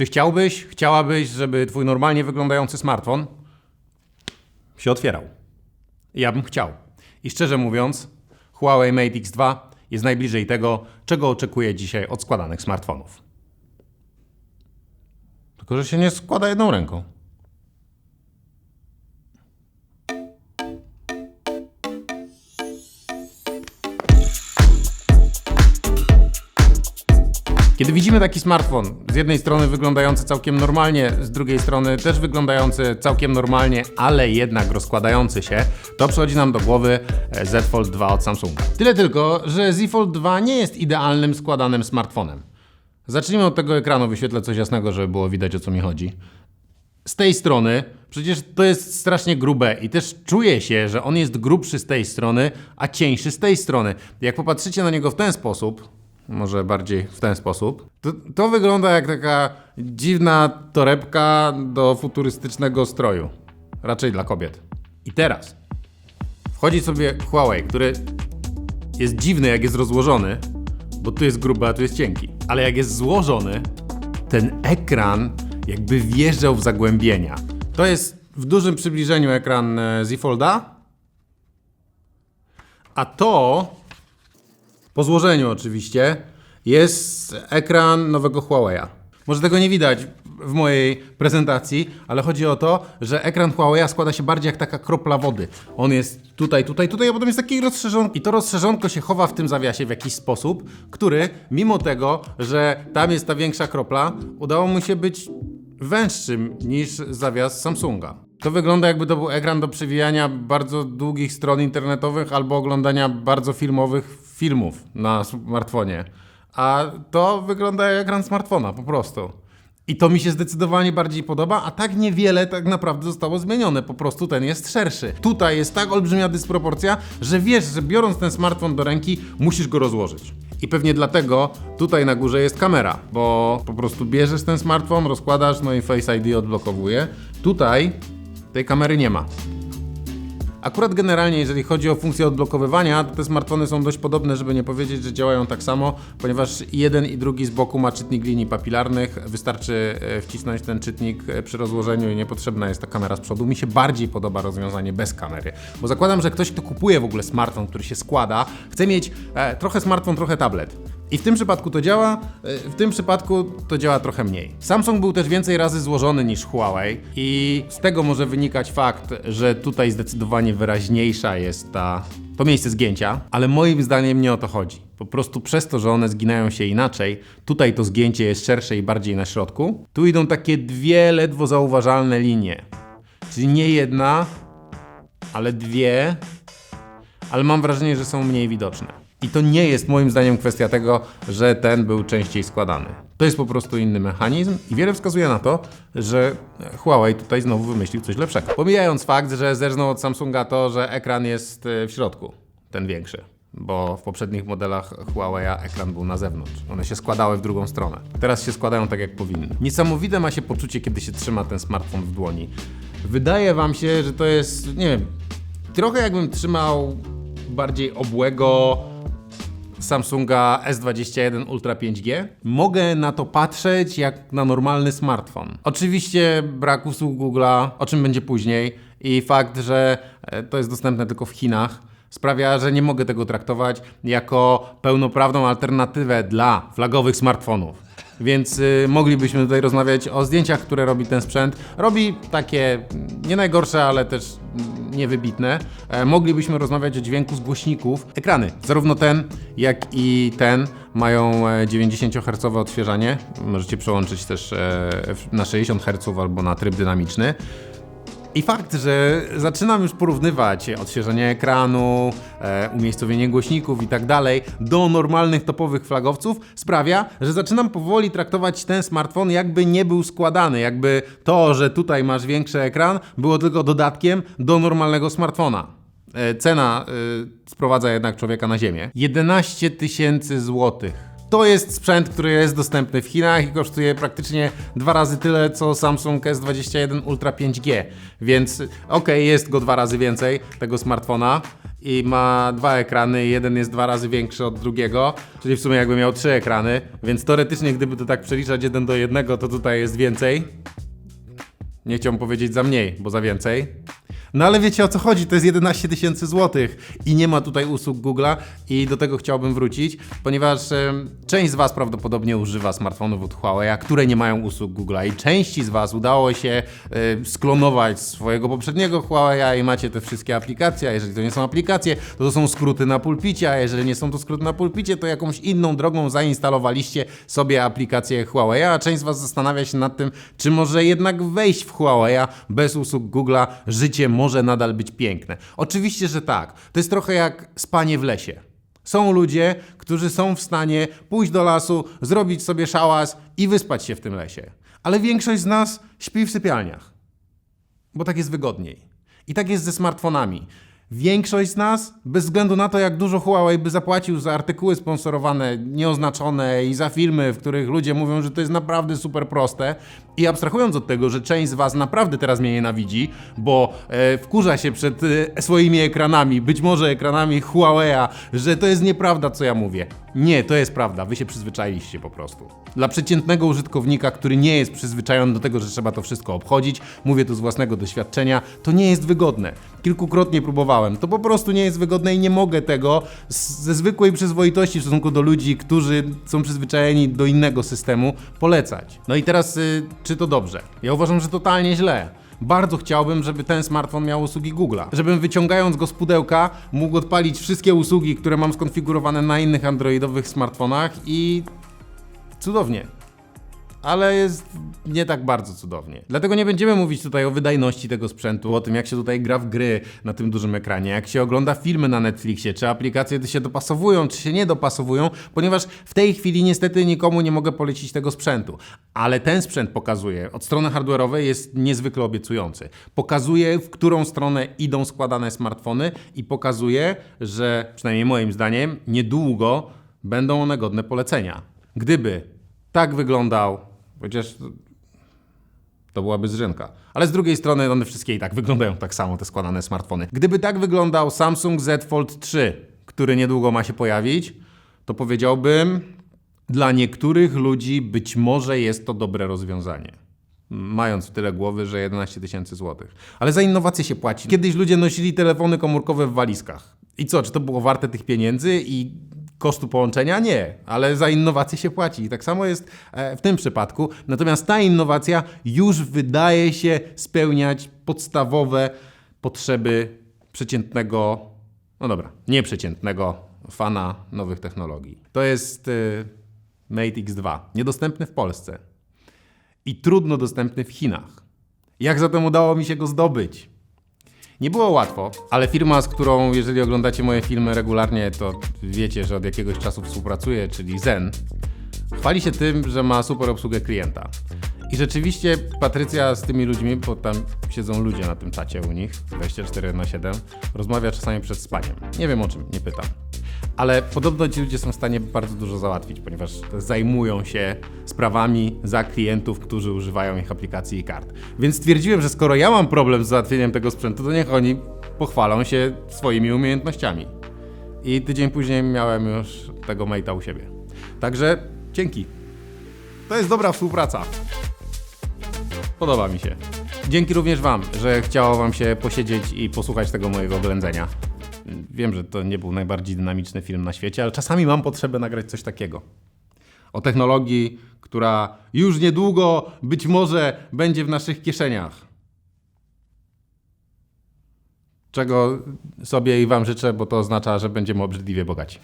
Czy chciałbyś, chciałabyś, żeby twój normalnie wyglądający smartfon się otwierał? Ja bym chciał. I szczerze mówiąc, Huawei Mate X2 jest najbliżej tego, czego oczekuję dzisiaj od składanych smartfonów. Tylko, że się nie składa jedną ręką. Kiedy widzimy taki smartfon, z jednej strony wyglądający całkiem normalnie, z drugiej strony też wyglądający całkiem normalnie, ale jednak rozkładający się, to przychodzi nam do głowy e, Z Fold 2 od Samsunga. Tyle tylko, że Z Fold 2 nie jest idealnym składanym smartfonem. Zacznijmy od tego ekranu, wyświetlę coś jasnego, żeby było widać o co mi chodzi. Z tej strony, przecież to jest strasznie grube i też czuje się, że on jest grubszy z tej strony, a cieńszy z tej strony. Jak popatrzycie na niego w ten sposób, może bardziej w ten sposób, to, to wygląda jak taka dziwna torebka do futurystycznego stroju. Raczej dla kobiet. I teraz wchodzi sobie Huawei, który jest dziwny jak jest rozłożony, bo tu jest gruby, a tu jest cienki. Ale jak jest złożony, ten ekran jakby wjeżdżał w zagłębienia. To jest w dużym przybliżeniu ekran e, Z Folda, a to po złożeniu oczywiście jest ekran nowego Huawei'a. Może tego nie widać w mojej prezentacji, ale chodzi o to, że ekran Huawei'a składa się bardziej jak taka kropla wody. On jest tutaj, tutaj, tutaj, a potem jest taki rozszerzonko. I to rozszerzonko się chowa w tym zawiasie w jakiś sposób, który mimo tego, że tam jest ta większa kropla, udało mu się być węższym niż zawias Samsunga. To wygląda jakby to był ekran do przewijania bardzo długich stron internetowych albo oglądania bardzo filmowych filmów na smartfonie. A to wygląda jak ekran smartfona po prostu. I to mi się zdecydowanie bardziej podoba, a tak niewiele tak naprawdę zostało zmienione. Po prostu ten jest szerszy. Tutaj jest tak olbrzymia dysproporcja, że wiesz, że biorąc ten smartfon do ręki, musisz go rozłożyć. I pewnie dlatego tutaj na górze jest kamera, bo po prostu bierzesz ten smartfon, rozkładasz, no i Face ID odblokowuje. Tutaj tej kamery nie ma. Akurat generalnie, jeżeli chodzi o funkcję odblokowywania, te smartfony są dość podobne, żeby nie powiedzieć, że działają tak samo, ponieważ jeden i drugi z boku ma czytnik linii papilarnych. Wystarczy e, wcisnąć ten czytnik e, przy rozłożeniu i niepotrzebna jest ta kamera z przodu. Mi się bardziej podoba rozwiązanie bez kamery, bo zakładam, że ktoś, kto kupuje w ogóle smartfon, który się składa, chce mieć e, trochę smartfon, trochę tablet. I w tym przypadku to działa, e, w tym przypadku to działa trochę mniej. Samsung był też więcej razy złożony niż Huawei i z tego może wynikać fakt, że tutaj zdecydowanie wyraźniejsza jest ta, to miejsce zgięcia, ale moim zdaniem nie o to chodzi. Po prostu przez to, że one zginają się inaczej, tutaj to zgięcie jest szersze i bardziej na środku, tu idą takie dwie ledwo zauważalne linie. Czyli nie jedna, ale dwie, ale mam wrażenie, że są mniej widoczne. I to nie jest moim zdaniem kwestia tego, że ten był częściej składany. To jest po prostu inny mechanizm i wiele wskazuje na to, że Huawei tutaj znowu wymyślił coś lepszego. Pomijając fakt, że zerżnął od Samsunga to, że ekran jest e, w środku, ten większy. Bo w poprzednich modelach Huawei'a ekran był na zewnątrz. One się składały w drugą stronę. Teraz się składają tak, jak powinny. Niesamowite ma się poczucie, kiedy się trzyma ten smartfon w dłoni. Wydaje wam się, że to jest, nie wiem, trochę jakbym trzymał bardziej obłego Samsunga S21 Ultra 5G. Mogę na to patrzeć jak na normalny smartfon. Oczywiście brak usług Google'a, o czym będzie później, i fakt, że e, to jest dostępne tylko w Chinach. Sprawia, że nie mogę tego traktować jako pełnoprawną alternatywę dla flagowych smartfonów. Więc y, moglibyśmy tutaj rozmawiać o zdjęciach, które robi ten sprzęt. Robi takie mm, nie najgorsze, ale też mm, niewybitne. E, moglibyśmy rozmawiać o dźwięku z głośników. Ekrany, zarówno ten, jak i ten mają e, 90 Hz odświeżanie. Możecie przełączyć też e, na 60 Hz albo na tryb dynamiczny. I fakt, że zaczynam już porównywać odświeżenie ekranu, e, umiejscowienie głośników i tak dalej do normalnych topowych flagowców, sprawia, że zaczynam powoli traktować ten smartfon jakby nie był składany, jakby to, że tutaj masz większy ekran, było tylko dodatkiem do normalnego smartfona. E, cena e, sprowadza jednak człowieka na ziemię. 11 tysięcy złotych. To jest sprzęt, który jest dostępny w Chinach i kosztuje praktycznie dwa razy tyle, co Samsung S21 Ultra 5G. Więc okej, jest go dwa razy więcej, tego smartfona. i ma dwa ekrany, jeden jest dwa razy większy od drugiego, czyli w sumie jakby miał trzy ekrany, więc teoretycznie gdyby to tak przeliczać jeden do jednego, to tutaj jest więcej. Nie chciałbym powiedzieć za mniej, bo za więcej. No ale wiecie o co chodzi, to jest 11 tysięcy złotych i nie ma tutaj usług Google'a i do tego chciałbym wrócić, ponieważ em, część z Was prawdopodobnie używa smartfonów od Huawei, które nie mają usług Google'a i części z Was udało się e, sklonować swojego poprzedniego Huawei i macie te wszystkie aplikacje, a jeżeli to nie są aplikacje, to to są skróty na pulpicie, a jeżeli nie są to skróty na pulpicie, to jakąś inną drogą zainstalowaliście sobie aplikację Huawei, a część z Was zastanawia się nad tym, czy może jednak wejść w Huawei bez usług Google'a, życie nadal być piękne. Oczywiście, że tak. To jest trochę jak spanie w lesie. Są ludzie, którzy są w stanie pójść do lasu, zrobić sobie szałas i wyspać się w tym lesie. Ale większość z nas śpi w sypialniach bo tak jest wygodniej. I tak jest ze smartfonami. Większość z nas, bez względu na to, jak dużo Huawei by zapłacił za artykuły sponsorowane, nieoznaczone i za filmy, w których ludzie mówią, że to jest naprawdę super proste, i abstrahując od tego, że część z Was naprawdę teraz mnie nienawidzi, bo e, wkurza się przed e, swoimi ekranami, być może ekranami Huawei'a, że to jest nieprawda, co ja mówię. Nie, to jest prawda, Wy się przyzwyczailiście po prostu. Dla przeciętnego użytkownika, który nie jest przyzwyczajony do tego, że trzeba to wszystko obchodzić, mówię tu z własnego doświadczenia, to nie jest wygodne. Kilkukrotnie próbowałem, to po prostu nie jest wygodne i nie mogę tego ze zwykłej przyzwoitości w stosunku do ludzi, którzy są przyzwyczajeni do innego systemu, polecać. No i teraz, y, czy to dobrze? Ja uważam, że totalnie źle. Bardzo chciałbym, żeby ten smartfon miał usługi Google'a. Żebym wyciągając go z pudełka mógł odpalić wszystkie usługi, które mam skonfigurowane na innych androidowych smartfonach i cudownie. Ale jest nie tak bardzo cudownie. Dlatego nie będziemy mówić tutaj o wydajności tego sprzętu, o tym jak się tutaj gra w gry na tym dużym ekranie, jak się ogląda filmy na Netflixie, czy aplikacje się dopasowują, czy się nie dopasowują, ponieważ w tej chwili niestety nikomu nie mogę polecić tego sprzętu. Ale ten sprzęt pokazuje, od strony hardware'owej jest niezwykle obiecujący. Pokazuje, w którą stronę idą składane smartfony i pokazuje, że przynajmniej moim zdaniem niedługo będą one godne polecenia. Gdyby tak wyglądał, chociaż to byłaby zrzynka. Ale z drugiej strony one wszystkie i tak wyglądają tak samo, te składane smartfony. Gdyby tak wyglądał Samsung Z Fold 3, który niedługo ma się pojawić, to powiedziałbym, dla niektórych ludzi być może jest to dobre rozwiązanie. Mając w tyle głowy, że 11 tysięcy złotych. Ale za innowacje się płaci. Kiedyś ludzie nosili telefony komórkowe w walizkach. I co, czy to było warte tych pieniędzy i kosztu połączenia? Nie, ale za innowacje się płaci. I tak samo jest e, w tym przypadku. Natomiast ta innowacja już wydaje się spełniać podstawowe potrzeby przeciętnego, no dobra, nieprzeciętnego fana nowych technologii. To jest y, Mate X2, niedostępny w Polsce i trudno dostępny w Chinach. Jak zatem udało mi się go zdobyć? Nie było łatwo, ale firma, z którą, jeżeli oglądacie moje filmy regularnie, to wiecie, że od jakiegoś czasu współpracuję, czyli Zen, chwali się tym, że ma super obsługę klienta. I rzeczywiście Patrycja z tymi ludźmi, bo tam siedzą ludzie na tym czacie u nich, 24 na 7, rozmawia czasami przed spaniem. Nie wiem o czym, nie pytam. Ale podobno ci ludzie są w stanie bardzo dużo załatwić, ponieważ zajmują się sprawami za klientów, którzy używają ich aplikacji i kart. Więc stwierdziłem, że skoro ja mam problem z załatwieniem tego sprzętu, to niech oni pochwalą się swoimi umiejętnościami. I tydzień później miałem już tego mate'a u siebie. Także dzięki. To jest dobra współpraca. Podoba mi się. Dzięki również Wam, że chciało Wam się posiedzieć i posłuchać tego mojego oględzenia. Wiem, że to nie był najbardziej dynamiczny film na świecie, ale czasami mam potrzebę nagrać coś takiego. O technologii, która już niedługo być może będzie w naszych kieszeniach. Czego sobie i Wam życzę, bo to oznacza, że będziemy obrzydliwie bogaci.